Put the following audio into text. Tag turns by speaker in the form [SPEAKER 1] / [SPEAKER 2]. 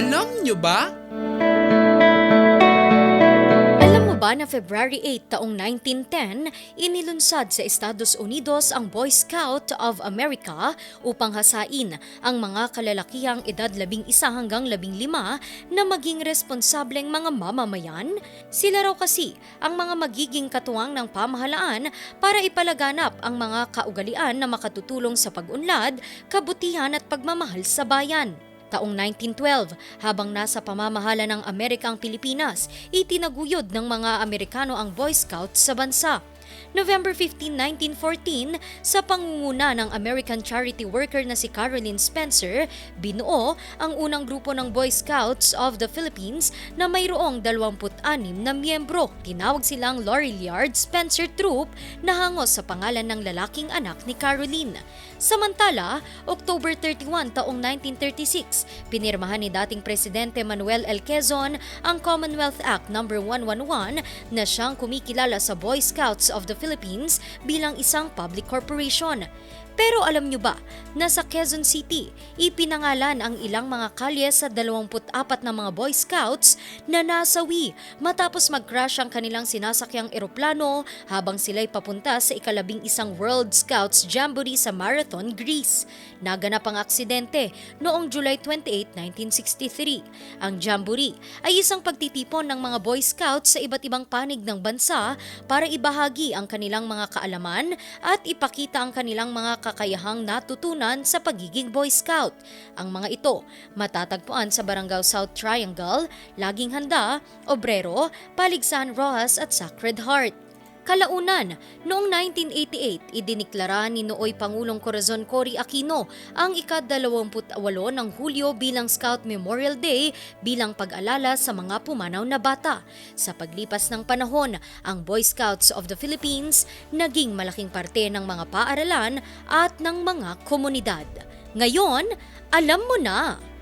[SPEAKER 1] nyo ba?
[SPEAKER 2] Alam mo ba na February 8 taong 1910, inilunsad sa Estados Unidos ang Boy Scout of America upang hasain ang mga kalalakihang edad 11 hanggang 15 na maging responsableng mga mamamayan? Sila raw kasi ang mga magiging katuwang ng pamahalaan para ipalaganap ang mga kaugalian na makatutulong sa pag-unlad, kabutihan at pagmamahal sa bayan. Taong 1912, habang nasa pamamahala ng Amerika ang Pilipinas, itinaguyod ng mga Amerikano ang Boy Scouts sa bansa. November 15, 1914, sa pangunguna ng American charity worker na si Caroline Spencer, binuo ang unang grupo ng Boy Scouts of the Philippines na mayroong 26 na miyembro. Tinawag silang Laurel Yard Spencer Troop na hangos sa pangalan ng lalaking anak ni Caroline. Samantala, October 31 taong 1936, pinirmahan ni dating Presidente Manuel L. Quezon ang Commonwealth Act No. 111 na siyang kumikilala sa Boy Scouts of the Philippines bilang isang public corporation. Pero alam nyo ba na sa Quezon City, ipinangalan ang ilang mga kalye sa 24 na mga Boy Scouts na nasawi matapos mag-crash ang kanilang sinasakyang eroplano habang sila'y papunta sa ikalabing isang World Scouts Jamboree sa Marathon, Greece. Naganap ang aksidente noong July 28, 1963. Ang Jamboree ay isang pagtitipon ng mga Boy Scouts sa iba't ibang panig ng bansa para ibahagi ang kanilang mga kaalaman at ipakita ang kanilang mga kakayahang natutunan sa pagiging Boy Scout. Ang mga ito matatagpuan sa Barangay South Triangle, Laging Handa, Obrero, Paligsahan Rojas at Sacred Heart. Kalaunan, noong 1988, idiniklara ni Nooy Pangulong Corazon Cory Aquino ang ika-28 ng Hulyo bilang Scout Memorial Day bilang pag-alala sa mga pumanaw na bata. Sa paglipas ng panahon, ang Boy Scouts of the Philippines naging malaking parte ng mga paaralan at ng mga komunidad. Ngayon, alam mo na!